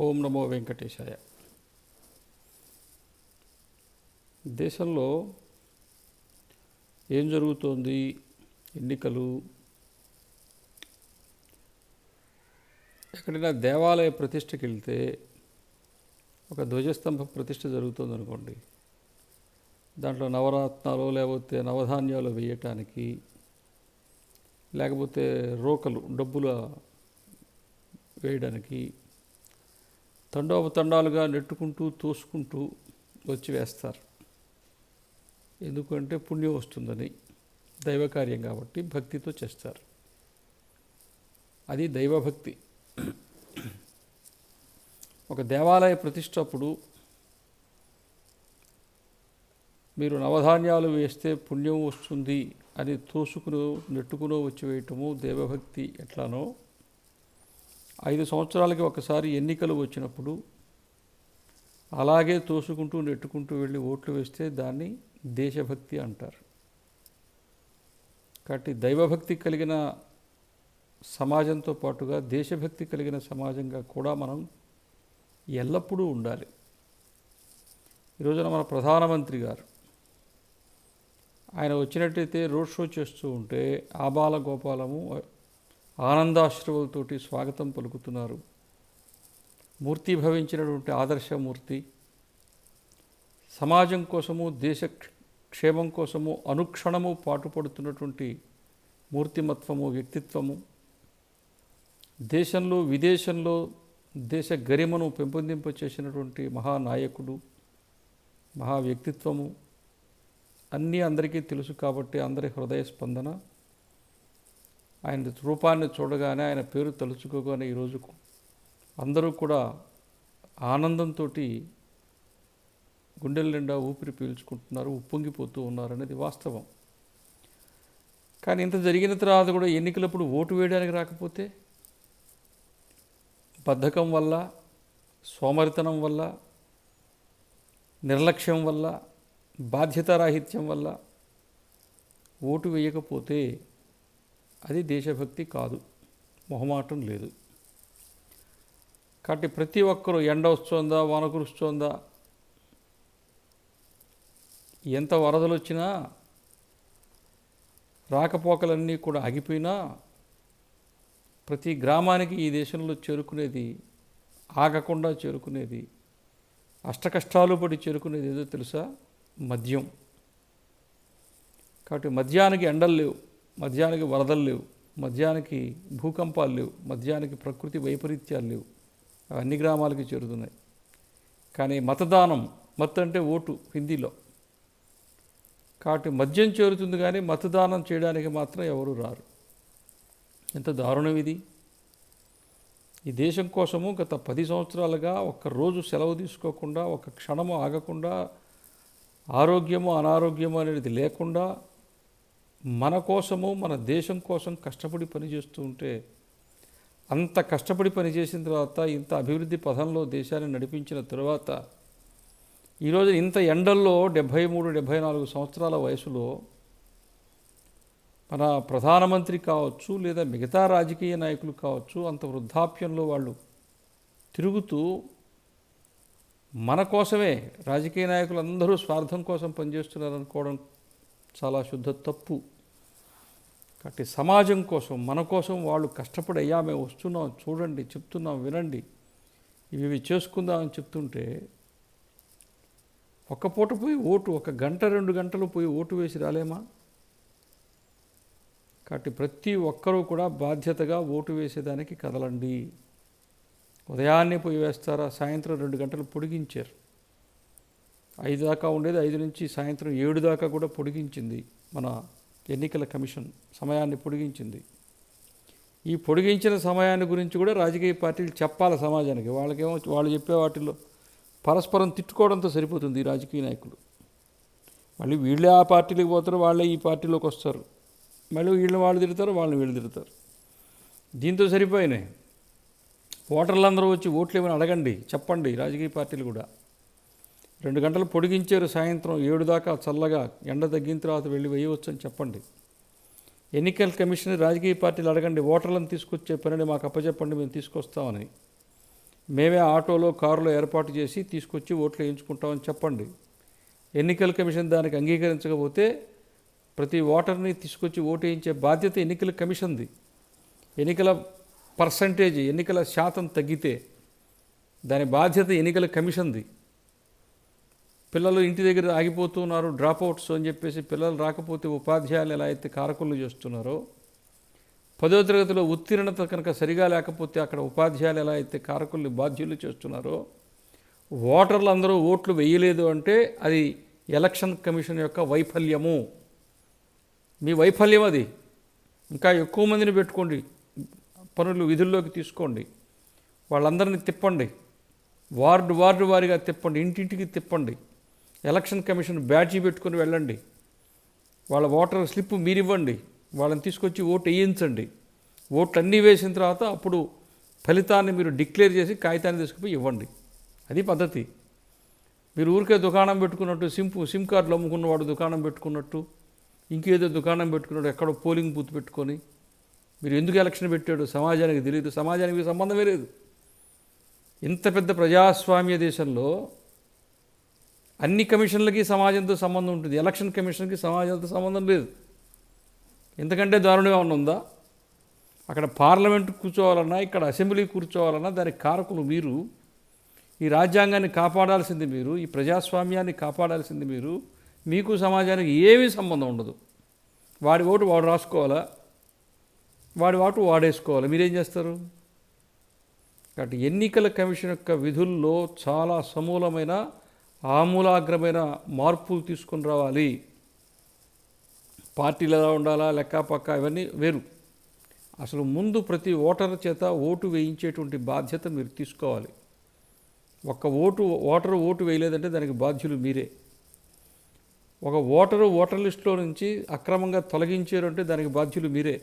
ఓం నమో వెంకటేశాయ. దేశంలో ఏం జరుగుతోంది? ఎన్నికలు? ఎక్కడైనా దేవాలయ ప్రతిష్టకి వెళ్తే ఒక ధ్వజస్తంభ ప్రతిష్ట జరుగుతుంది అనుకోండి దాంట్లో నవరత్నాలు లేకపోతే నవధాన్యాలు వేయటానికి లేకపోతే రోకలు డబ్బుల వేయడానికి తండోపతండాలుగా నెట్టుకుంటూ తోసుకుంటూ వచ్చి వేస్తారు. ఎందుకంటే పుణ్యం వస్తుందని దైవకార్యం కాబట్టి భక్తితో చేస్తారు. అది దైవభక్తి. ఒక దేవాలయ ప్రతిష్ట అప్పుడు మీరు నవధాన్యాలు వేస్తే పుణ్యం వస్తుంది అని తోసుకుని నెట్టుకునో వచ్చి వేయటము దేవభక్తి ఎట్లానో ఐదు సంవత్సరాలకి ఒకసారి ఎన్నికలు వచ్చినప్పుడు అలాగే తోసుకుంటూ నెట్టుకుంటూ వెళ్ళి ఓట్లు వేస్తే దాన్ని దేశభక్తి అంటారు. కాబట్టి దైవభక్తి కలిగిన సమాజంతో పాటుగా దేశభక్తి కలిగిన సమాజంగా కూడా మనం ఎల్లప్పుడూ ఉండాలి. ఈరోజున మన ప్రధానమంత్రి గారు ఆయన వచ్చినట్టయితే రోడ్ షో చేస్తూ ఉంటే ఆబాల గోపాలము ఆనందాశ్రువులతోటి స్వాగతం పలుకుతున్నారు. మూర్తి భవించినటువంటి ఆదర్శమూర్తి. సమాజం కోసము దేశ క్షేమం కోసము అనుక్షణము పాటుపడుతున్నటువంటి మూర్తిమత్వము వ్యక్తిత్వము. దేశంలో విదేశంలో దేశ గరిమను పెంపొందింప చేసినటువంటి మహానాయకుడు మహా వ్యక్తిత్వము అన్నీ అందరికీ తెలుసు కాబట్టి అందరి హృదయ స్పందన. ఆయన రూపాన్ని చూడగానే ఆయన పేరు తలుచుకోగానే ఈరోజు అందరూ కూడా ఆనందంతో గుండెల నిండా ఊపిరి పీల్చుకుంటున్నారు ఉప్పొంగిపోతూ ఉన్నారు అనేది వాస్తవం. కానీ ఇంత జరిగిన తర్వాత కూడా ఎన్నికలప్పుడు ఓటు వేయడానికి రాకపోతే బద్ధకం వల్ల సోమరితనం వల్ల నిర్లక్ష్యం వల్ల బాధ్యతారాహిత్యం వల్ల ఓటు వేయకపోతే అది దేశభక్తి కాదు మొహమాటం లేదు. కాబట్టి ప్రతి ఒక్కరూ ఎండ వస్తుందా వాన కురుస్తోందా ఎంత వరదలు వచ్చినా రాకపోకలన్నీ కూడా ఆగిపోయినా ప్రతి గ్రామానికి ఈ దేశంలో చేరుకునేది ఆగకుండా చేరుకునేది అష్టకష్టాలు పడి చేరుకునేది ఏదో తెలుసా? మద్యం. కాబట్టి మద్యానికి ఎండలు లేవు. మధ్యానికి వరదలు లేవు. మధ్యానికి భూకంపాలు లేవు. మద్యానికి ప్రకృతి వైపరీత్యాలు లేవు. అన్ని గ్రామాలకి చేరుతున్నాయి. కానీ మతదానం మత్ అంటే ఓటు హిందీలో. కాబట్టి మద్యం చేరుతుంది కానీ మతదానం చేయడానికి మాత్రం ఎవరు రారు. ఎంత దారుణం ఇది. ఈ దేశం కోసము గత పది సంవత్సరాలుగా ఒక్క రోజు సెలవు తీసుకోకుండా ఒక క్షణము ఆగకుండా ఆరోగ్యము అనారోగ్యము అనేది లేకుండా మన కోసము మన దేశం కోసం కష్టపడి పనిచేస్తూ ఉంటే అంత కష్టపడి పనిచేసిన తర్వాత ఇంత అభివృద్ధి పథంలో దేశాన్ని నడిపించిన తర్వాత ఈరోజు ఇంత ఎండల్లో డెబ్భై మూడు డెబ్భై నాలుగు సంవత్సరాల వయసులో మన ప్రధానమంత్రి కావచ్చు లేదా మిగతా రాజకీయ నాయకులు కావచ్చు అంత వృద్ధాప్యంలో వాళ్ళు తిరుగుతూ మన కోసమే రాజకీయ నాయకులు అందరూ స్వార్థం కోసం పనిచేస్తున్నారనుకోవడం చాలా శుద్ధ తప్పు. కాబట్టి సమాజం కోసం మన కోసం వాళ్ళు కష్టపడి అయ్యా మేము వస్తున్నాం చూడండి చెప్తున్నాం వినండి. ఇవి ఇవి చేసుకుందామని చెప్తుంటే ఒక్క పూట పోయి ఓటు ఒక గంట రెండు గంటలు పోయి ఓటు వేసి రాలేమా? కాబట్టి ప్రతి ఒక్కరూ కూడా బాధ్యతగా ఓటు వేసేదానికి కదలండి. ఉదయాన్నే పోయి వేస్తారా? సాయంత్రం రెండు గంటలు పొడిగించారు. ఐదు దాకా ఉండేది ఐదు నుంచి సాయంత్రం ఏడు దాకా కూడా పొడిగించింది మన ఎన్నికల కమిషన్ సమయాన్ని పొడిగించింది. ఈ పొడిగించిన సమయాన్ని గురించి కూడా రాజకీయ పార్టీలు చెప్పాలి సమాజానికి. వాళ్ళకేమో వాళ్ళు చెప్పే వాటిలో పరస్పరం తిట్టుకోవడంతో సరిపోతుంది ఈ రాజకీయ నాయకులు. మళ్ళీ వీళ్ళే ఆ పార్టీలకు పోతారు వాళ్ళే ఈ పార్టీలోకి వస్తారు. మళ్ళీ వీళ్ళని వాళ్ళు తిడతారు వాళ్ళని వీళ్ళు తిడతారు. దీంతో సరిపోయినాయి. ఓటర్లందరూ వచ్చి ఓట్లు ఏమైనా అడగండి చెప్పండి రాజకీయ పార్టీలు కూడా. రెండు గంటలు పొడిగించారు సాయంత్రం ఏడు దాకా చల్లగా ఎండ తగ్గిన తర్వాత వెళ్ళి వేయవచ్చు అని చెప్పండి. ఎన్నికల కమిషన్ రాజకీయ పార్టీలు అడగండి ఓటర్లను తీసుకొచ్చే పనిని మాకు అప్పచెప్పండి మేము తీసుకొస్తామని. మేమే ఆటోలో కారులో ఏర్పాటు చేసి తీసుకొచ్చి ఓట్లు వేయించుకుంటామని చెప్పండి. ఎన్నికల కమిషన్ దానికి అంగీకరించకపోతే ప్రతి ఓటర్ని తీసుకొచ్చి ఓటు వేయించే బాధ్యత ఎన్నికల కమిషన్ది. ఎన్నికల పర్సంటేజ్ ఎన్నికల శాతం తగ్గితే దాని బాధ్యత ఎన్నికల కమిషన్ది. పిల్లలు ఇంటి దగ్గర ఆగిపోతున్నారు డ్రాప్ అవుట్స్ అని చెప్పేసి పిల్లలు రాకపోతే ఉపాధ్యాయులు ఎలా అయితే కారకులు చేస్తున్నారో పదో తరగతిలో ఉత్తీర్ణత కనుక సరిగా లేకపోతే అక్కడ ఉపాధ్యాయులు ఎలా అయితే కారకుల్ని బాధ్యులు చేస్తున్నారో ఓటర్లు అందరూ ఓట్లు వేయలేదు అంటే అది ఎలక్షన్ కమిషన్ యొక్క వైఫల్యము. మీ వైఫల్యం అది. ఇంకా ఎక్కువ మందిని పెట్టుకోండి పనులు విధుల్లోకి తీసుకోండి వాళ్ళందరినీ తిప్పండి వార్డు వార్డు వారిగా తిప్పండి ఇంటింటికి తిప్పండి. ఎలక్షన్ కమిషన్ బ్యాడ్జీ పెట్టుకుని వెళ్ళండి. వాళ్ళ ఓటర్ స్లిప్ మీరు ఇవ్వండి వాళ్ళని తీసుకొచ్చి ఓటు వేయించండి. ఓట్లు అన్నీ వేసిన తర్వాత అప్పుడు ఫలితాన్ని మీరు డిక్లేర్ చేసి కాగితాన్ని తీసుకుపోయి ఇవ్వండి. అది పద్ధతి. మీరు ఊరికే దుకాణం పెట్టుకున్నట్టు సిమ్ సిమ్ కార్డులు అమ్ముకున్నవాడు దుకాణం పెట్టుకున్నట్టు ఇంకేదో దుకాణం పెట్టుకున్నాడు ఎక్కడో పోలింగ్ బూత్ పెట్టుకొని మీరు ఎందుకు ఎలక్షన్ పెట్టాడు? సమాజానికి తెలియదు సమాజానికి సంబంధమే లేదు. ఇంత పెద్ద ప్రజాస్వామ్య దేశంలో అన్ని కమిషన్లకి సమాజంతో సంబంధం ఉంటుంది. ఎలక్షన్ కమిషన్కి సమాజంతో సంబంధం లేదు. ఎందుకంటే దారుణం ఏమన్నా ఉందా? అక్కడ పార్లమెంట్ కూర్చోవాలన్నా ఇక్కడ అసెంబ్లీ కూర్చోవాలన్నా దానికి కారకులు మీరు. ఈ రాజ్యాంగాన్ని కాపాడాల్సింది మీరు ఈ ప్రజాస్వామ్యాన్ని కాపాడాల్సింది మీరు. మీకు సమాజానికి ఏమీ సంబంధం ఉండదు. వాడి ఓటు వాడు రాసుకోవాలా? వాడి ఓటు వాడేసుకోవాలి? మీరేం చేస్తారు? కాబట్టి ఎన్నికల కమిషన్ యొక్క విధుల్లో చాలా సమూలమైన ఆమూలాగ్రమైన మార్పులు తీసుకొని రావాలి. పార్టీలు ఎలా ఉండాలా లెక్క పక్క ఇవన్నీ వేరు. అసలు ముందు ప్రతి ఓటర్ చేత ఓటు వేయించేటువంటి బాధ్యత మీరు తీసుకోవాలి. ఒక్క ఓటు ఓటరు ఓటు వేయలేదంటే దానికి బాధ్యులు మీరే. ఒక ఓటరు ఓటర్ లిస్టులో నుంచి అక్రమంగా తొలగించారు అంటే దానికి బాధ్యులు మీరే.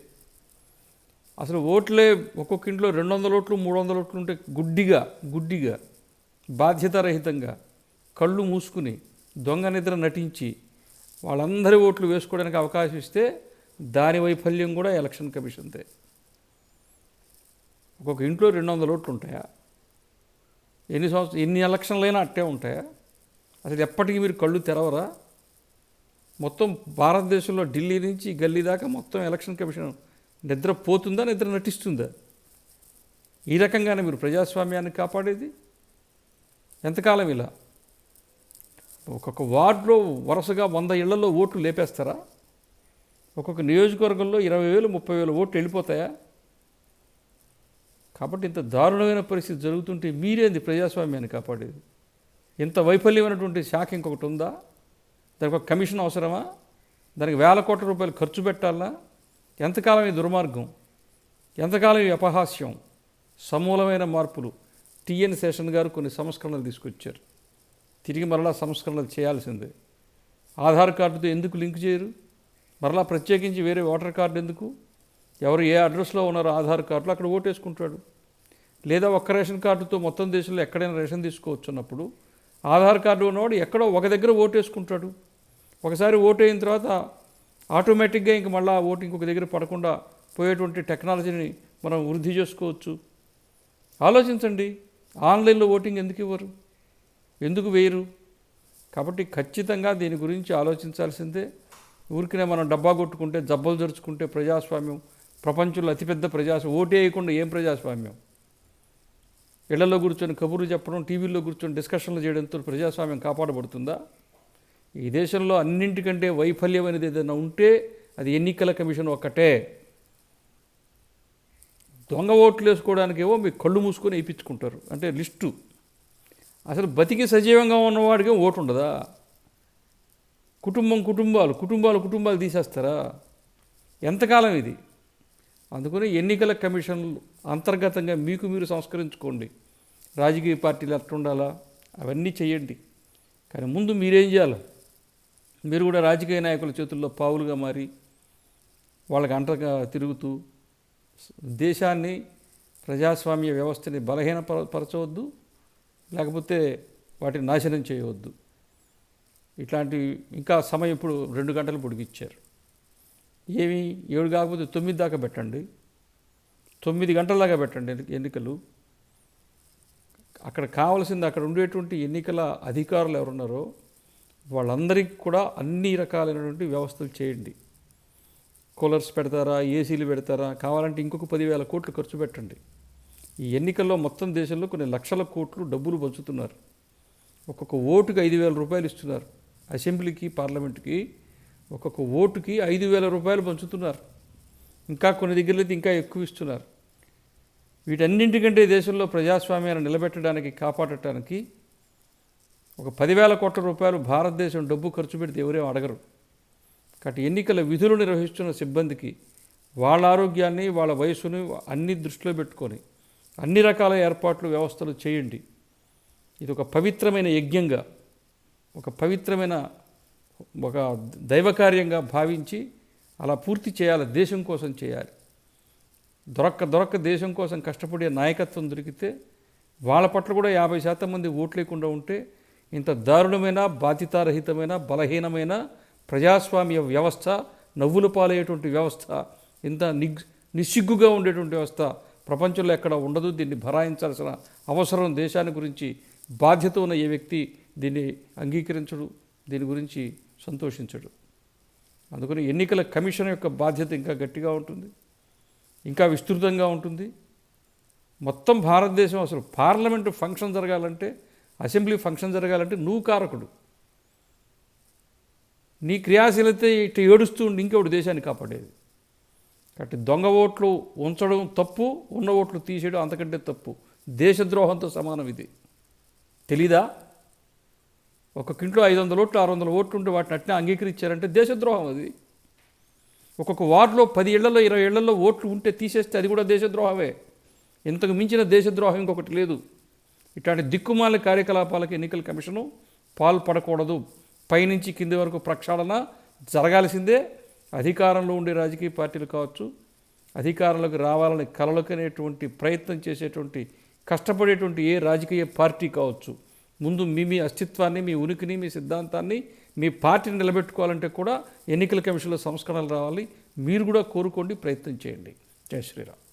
అసలు ఓట్లే ఒక్కొక్క ఇంట్లో రెండు వందల ఓట్లు మూడు వందల ఓట్లు ఉంటే గుడ్డిగా గుడ్డిగా బాధ్యతారహితంగా కళ్ళు మూసుకుని దొంగ నిద్ర నటించి వాళ్ళందరి ఓట్లు వేసుకోవడానికి అవకాశం ఇస్తే దాని వైఫల్యం కూడా ఎలక్షన్ కమిషన్దే. ఒక్కొక్క ఇంట్లో రెండు వందల ఓట్లు ఉంటాయా? ఎన్ని సంవత్సరం ఎన్ని ఎలక్షన్లైనా అట్టే ఉంటాయా? అసలు ఎప్పటికీ మీరు కళ్ళు తెరవరా? మొత్తం భారతదేశంలో ఢిల్లీ నుంచి గల్లీ దాకా మొత్తం ఎలక్షన్ కమిషన్ నిద్ర పోతుందా నిద్ర నటిస్తుందా? ఈ రకంగానే మీరు ప్రజాస్వామ్యాన్ని కాపాడేది? ఎంతకాలం ఇలా? ఒక్కొక్క వార్డులో వరుసగా వంద ఇళ్ళలో ఓట్లు లేపేస్తారా? ఒక్కొక్క నియోజకవర్గంలో ఇరవై వేలు ముప్పై వేలు ఓట్లు వెళ్ళిపోతాయా? కాబట్టి ఇంత దారుణమైన పరిస్థితి జరుగుతుంటే మీరేంది ప్రజాస్వామ్యాన్ని కాపాడేది? ఇంత వైఫల్యమైనటువంటి శాఖ ఇంకొకటి ఉందా? దానికి ఒక కమిషన్ అవసరమా? దానికి వేల కోట్ల రూపాయలు ఖర్చు పెట్టాలా? ఎంతకాలం ఈ దుర్మార్గం? ఎంతకాలం ఈ అపహాస్యం? సమూలమైన మార్పులు. టిఎన్ శేషన్ గారు కొన్ని సంస్కరణలు తీసుకొచ్చారు. తిరిగి మరలా సంస్కరణలు చేయాల్సిందే. ఆధార్ కార్డుతో ఎందుకు లింక్ చేయరు? మరలా ప్రత్యేకించి వేరే ఓటర్ కార్డు ఎందుకు? ఎవరు ఏ అడ్రస్లో ఉన్నారో ఆధార్ కార్డులో అక్కడ ఓటేసుకుంటాడు. లేదా ఒక్క రేషన్ కార్డుతో మొత్తం దేశంలో ఎక్కడైనా రేషన్ తీసుకోవచ్చు అన్నప్పుడు ఆధార్ కార్డు ఉన్నవాడు ఎక్కడో ఒక దగ్గర ఓటేసుకుంటాడు. ఒకసారి ఓటు అయిన తర్వాత ఆటోమేటిక్గా ఇంక మళ్ళీ ఓటు ఇంకొక దగ్గర పడకుండా పోయేటువంటి టెక్నాలజీని మనం వృద్ధి చేసుకోవచ్చు. ఆలోచించండి. ఆన్లైన్లో ఓటింగ్ ఎందుకు ఇవ్వరు? ఎందుకు వేయరు? కాబట్టి ఖచ్చితంగా దీని గురించి ఆలోచించాల్సిందే. ఊరికినే మనం డబ్బా కొట్టుకుంటే జబ్బలు జరుచుకుంటే ప్రజాస్వామ్యం ప్రపంచంలో అతిపెద్ద ప్రజాస్వామ్యం ఓటు వేయకుండా ఏం ప్రజాస్వామ్యం? ఇళ్ళలో కూర్చొని కబుర్లు చెప్పడం టీవీల్లో కూర్చొని డిస్కషన్లు చేయడంతో ప్రజాస్వామ్యం కాపాడబడుతుందా? ఈ దేశంలో అన్నింటికంటే వైఫల్యం అనేది ఏదైనా ఉంటే అది ఎన్నికల కమిషన్ ఒక్కటే. దొంగ ఓట్లు వేసుకోవడానికేమో మీ కళ్ళు మూసుకొని వేయించుకుంటారు. అంటే లిస్టు. అసలు బతికి సజీవంగా ఉన్నవాడికి ఓటు ఉండదా కుటుంబం కుటుంబాలు కుటుంబాలు కుటుంబాలు తీసేస్తారా? ఎంతకాలం ఇది? అందుకని ఎన్నికల కమిషన్లు అంతర్గతంగా మీకు మీరు సంస్కరించుకోండి. రాజకీయ పార్టీలు ఎట్లా అవన్నీ చేయండి. కానీ ముందు మీరేం చేయాలి? మీరు కూడా రాజకీయ నాయకుల చేతుల్లో పావులుగా మారి వాళ్ళకి అంటగా తిరుగుతూ దేశాన్ని ప్రజాస్వామ్య వ్యవస్థని బలహీనపరచవద్దు లేకపోతే వాటిని నాశనం చేయవద్దు. ఇట్లాంటి ఇంకా సమయం ఇప్పుడు రెండు గంటలు పొడిగిచ్చారు ఏమి ఏడు కాకపోతే తొమ్మిది దాకా పెట్టండి. తొమ్మిది గంటల దాకా పెట్టండి ఎన్నికలు. అక్కడ కావాల్సింది అక్కడ ఉండేటువంటి ఎన్నికల అధికారులు ఎవరున్నారో వాళ్ళందరికీ కూడా అన్ని రకాలైనటువంటి వ్యవస్థలు చేయండి. కూలర్స్ పెడతారా? ఏసీలు పెడతారా? కావాలంటే ఇంకొక పదివేల కోట్లు ఖర్చు పెట్టండి. ఈ ఎన్నికల్లో మొత్తం దేశంలో కొన్ని లక్షల కోట్లు డబ్బులు పంచుతున్నారు. ఒక్కొక్క ఓటుకి ఐదు వేల రూపాయలు ఇస్తున్నారు. అసెంబ్లీకి పార్లమెంట్కి ఒక్కొక్క ఓటుకి ఐదు వేల రూపాయలు పంచుతున్నారు. ఇంకా కొన్ని దగ్గరలో అయితే ఇంకా ఎక్కువ ఇస్తున్నారు. వీటన్నింటికంటే దేశంలో ప్రజాస్వామ్యాన్ని నిలబెట్టడానికి కాపాడటానికి ఒక పదివేల కోట్ల రూపాయలు భారతదేశం డబ్బు ఖర్చు పెడితే ఎవరేం అడగరు. కాబట్టి ఎన్నికల విధులు నిర్వహిస్తున్న సిబ్బందికి వాళ్ళ ఆరోగ్యాన్ని వాళ్ళ వయసుని అన్ని దృష్టిలో పెట్టుకొని అన్ని రకాల ఏర్పాట్లు వ్యవస్థలు చేయండి. ఇది ఒక పవిత్రమైన యజ్ఞంగా ఒక పవిత్రమైన ఒక దైవకార్యంగా భావించి అలా పూర్తి చేయాలి దేశం కోసం చేయాలి. దొరక్క దొరక్క దేశం కోసం కష్టపడే నాయకత్వం దొరికితే వాళ్ళ పట్ల కూడా యాభై శాతం మంది ఓట్ లేకుండా ఉంటే ఇంత దారుణమైన బాధ్యతారహితమైన బలహీనమైన ప్రజాస్వామ్య వ్యవస్థ నవ్వులు పాలయ్యేటువంటి వ్యవస్థ ఇంత నిగ్ నిస్సిగ్గుగా ఉండేటువంటి వ్యవస్థ ప్రపంచంలో ఎక్కడ ఉండదు దీన్ని భరాయించాల్సిన అవసరం దేశాన్ని గురించి బాధ్యత ఉన్న ఏ వ్యక్తి దీన్ని అంగీకరించడు దీని గురించి సంతోషించడు. అందుకని ఎన్నికల కమిషన్ యొక్క బాధ్యత ఇంకా గట్టిగా ఉంటుంది ఇంకా విస్తృతంగా ఉంటుంది. మొత్తం భారతదేశం అసలు పార్లమెంటు ఫంక్షన్ జరగాలంటే అసెంబ్లీ ఫంక్షన్ జరగాలంటే నువ్వు కారకుడు. నీ క్రియాశీలత ఇటు ఏడుస్తూ ఉండి ఇంకొకటి దేశాన్ని కాపాడేది? కాబట్టి దొంగ ఓట్లు ఉంచడం తప్పు ఉన్న ఓట్లు తీసేయడం అంతకంటే తప్పు. దేశద్రోహంతో సమానం ఇది. తెలీదా? ఒక్కొక్కింట్లో ఐదు వందల ఓట్లు ఆరు వందల ఓట్లు ఉంటే వాటిని అట్నే అంగీకరించారంటే దేశద్రోహం అది. ఒక్కొక్క వార్డులో పది ఏళ్ళలో ఇరవై ఏళ్ళలో ఓట్లు ఉంటే తీసేస్తే అది కూడా దేశద్రోహమే. ఇంతకు మించిన దేశద్రోహం ఇంకొకటి లేదు. ఇట్లాంటి దిక్కుమాల కార్యకలాపాలకు ఎన్నికల కమిషను పాల్పడకూడదు. పైనుంచి కింది వరకు ప్రక్షాళన జరగాల్సిందే. అధికారంలో ఉండే రాజకీయ పార్టీలు కావచ్చు అధికారంలోకి రావాలని కలలకనేటువంటి ప్రయత్నం చేసేటువంటి కష్టపడేటువంటి ఏ రాజకీయ పార్టీ కావచ్చు ముందు మీ మీ అస్తిత్వాన్ని మీ ఉనికిని మీ సిద్ధాంతాన్ని మీ పార్టీని నిలబెట్టుకోవాలంటే కూడా ఎన్నికల కమిషన్లో సంస్కరణలు రావాలి. మీరు కూడా కోరుకోండి ప్రయత్నం చేయండి. జై శ్రీరామ్.